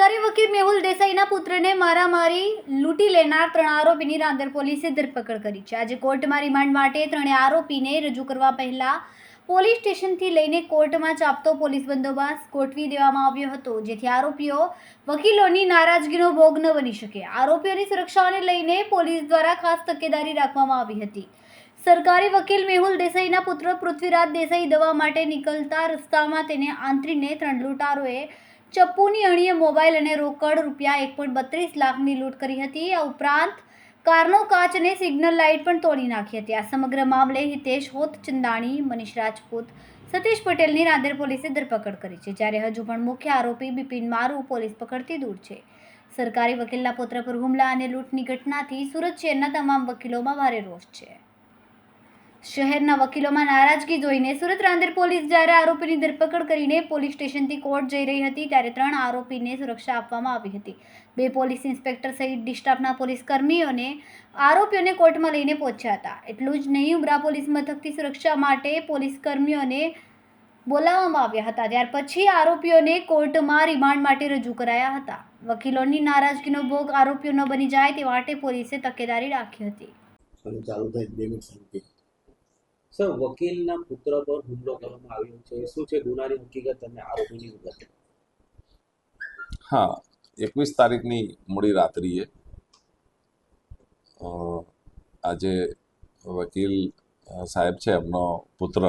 સરકારી વકીલ મેહુલ દેસાઈના પુત્રને મારામારી લૂંટી લેનાર ત્રણ આરોપીની રાંદેર પોલીસે ધરપકડ કરી છે આજે કોર્ટમાં રિમાન્ડ માટે ત્રણેય આરોપીને રજૂ કરવા પહેલા પોલીસ સ્ટેશનથી લઈને કોર્ટમાં ચાપતો પોલીસ બંદોબસ્ત ગોઠવી દેવામાં આવ્યો હતો જેથી આરોપીઓ વકીલોની નારાજગીનો ભોગ ન બની શકે। આરોપીઓની સુરક્ષાને લઈને પોલીસ દ્વારા ખાસ તકેદારી રાખવામાં આવી હતી। સરકારી વકીલ મેહુલ દેસાઈના પુત્ર પૃથ્વીરાજ દેસાઈ દવા માટે નીકળતા રસ્તામાં તેને આંતરીને ત્રણ લૂંટારોએ ચપ્પુની અણીએ મોબાઈલ અને રોકડ રૂપિયા એક પોઈન્ટ બત્રીસ લાખની લૂંટ કરી હતી. આ ઉપરાંત કારનો કાચ અને સિગ્નલ લાઇટ પણ તોડી નાખી હતી. આ સમગ્ર મામલે હિતેશ હોત ચંદાણી, મનીષ રાજપૂત, સતીશ પટેલની નાંદેડ પોલીસે ધરપકડ કરી છે, જ્યારે હજુ પણ મુખ્ય આરોપી બિપિન મારુ પોલીસ પકડતી દૂર છે. સરકારી વકીલના પુત્ર પર હુમલા અને લૂંટની ઘટનાથી સુરત શહેરના તમામ વકીલોમાં ભારે રોષ છે. શહેરના વકીલોમાં નારાજગી જોઈને સુરત રાંદેર પોલીસ જ્યારે આરોપીની ધરપકડ કરીને પોલીસ સ્ટેશનથી કોર્ટ જઈ રહી હતી, ત્યારે ત્રણ આરોપીને સુરક્ષા આપવામાં આવી હતી. બે પોલીસ ઇન્સ્પેક્ટર સહિત ડિસ્ટાફના પોલીસ કર્મીઓને આરોપીઓને કોર્ટમાં લઈને પહોંચ્યા હતા. એટલું જ નહીં, ઉમરા પોલીસ મથકથી સુરક્ષા માટે પોલીસ કર્મીઓને બોલાવવામાં આવ્યા હતા. ત્યાર પછી આરોપીઓને કોર્ટમાં રિમાન્ડ માટે રજૂ કરાયા હતા. વકીલોની નારાજગીનો ભોગ આરોપીઓ ન બની જાય તે માટે પોલીસે તકેદારી રાખી હતી. ચાલુ થાય બે મિનિટ સર, વકીલના પુત્ર પર હુમલો કરવામાં આવ્યો છે. શું છે ગુનાની હકીકત? અને આરોપીની વિગત હા, એકવીસ તારીખની મોડી રાત્રિએ આજે વકીલ સાહેબ છે, એમનો પુત્ર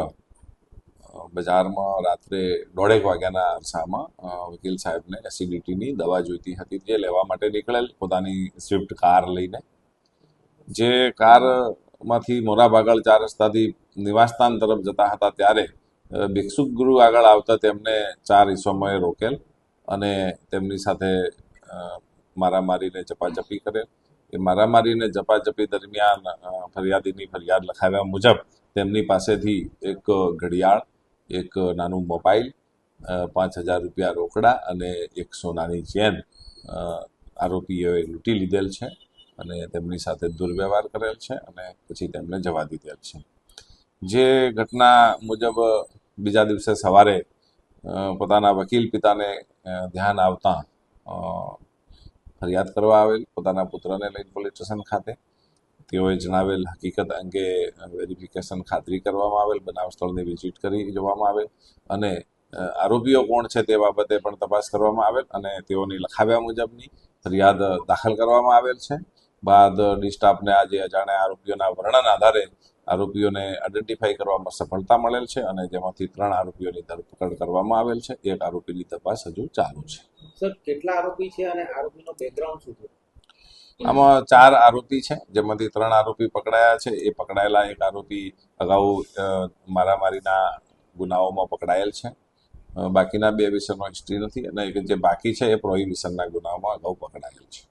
બજારમાં રાત્રે દોઢેક વાગ્યાના અરસામાં વકીલ સાહેબને એસિડિટીની દવા જોઈતી હતી. જે લેવા માટે નીકળેલ, પોતાની સ્વિફ્ટ કાર લઈને. જે કારમાંથી મોરાભાગળ ચાર રસ્તાથી નિવાસસ્થાન તરફ જતા હતા ત્યારે ભિક્ષુક ગુરુ આગળ આવતા તેમને ચાર ઈસમોએ રોકેલ અને તેમની સાથે મારામારીને ચપાચપી કરેલ એ મારામારીને ઝપાઝપી દરમિયાન ફરિયાદીની ફરિયાદ લખાવ્યા મુજબ તેમની પાસેથી એક ઘડિયાળ, એક નાનું મોબાઈલ પાંચ હજાર રૂપિયા રોકડા અને એક સોનાની ચેન આરોપીઓએ લૂંટી લીધેલ છે અને તેમની સાથે દુર્વ્યવહાર કરેલ છે અને પછી તેમને જવા દીધેલ છે. જે ઘટના મુજબ બીજા દિવસે સવારે પોતાના વકીલ પિતાને ધ્યાન આવતા ફરિયાદ કરવા આવેલ, પોતાના પુત્રને લઈને પોલીસ સ્ટેશન ખાતે. તેઓએ જણાવેલ હકીકત અંગે વેરિફિકેશન ખાતરી કરવામાં આવેલ, બનાવ સ્થળની વિઝિટ કરી જોવામાં આવેલ અને આરોપીઓ કોણ છે તે બાબતે પણ તપાસ કરવામાં આવેલ અને તેઓની લખાવ્યા મુજબની ફરિયાદ દાખલ કરવામાં આવેલ છે. બાદ ડી સ્ટાફને આજે અજાણ્યા આરોપીઓના વર્ણન આધારે આરોપીઓને આઈડેન્ટિફાઈ કરવામાં સફળતા મળેલ છે અને જેમાંથી ત્રણ આરોપીઓની ધરપકડ કરવામાં આવેલ છે. એક આરોપીની તપાસ હજુ ચાલુ છે. સર કેટલા આરોપી છે અને આરોપીનો બેકગ્રાઉન્ડ શું છે? આમાં ચાર આરોપી છે. જેમાંથી ત્રણ આરોપી પકડાયા છે. એ પકડાયેલા એક આરોપી અગાઉ મારામારીના ગુનાઓમાં પકડાયેલ છે. બાકીના બે વિષયનો હિસ્ટ્રી નથી અને જે બાકી છે એ પ્રોહિબિશનના ગુનાઓમાં અગાઉ પકડાયેલ છે.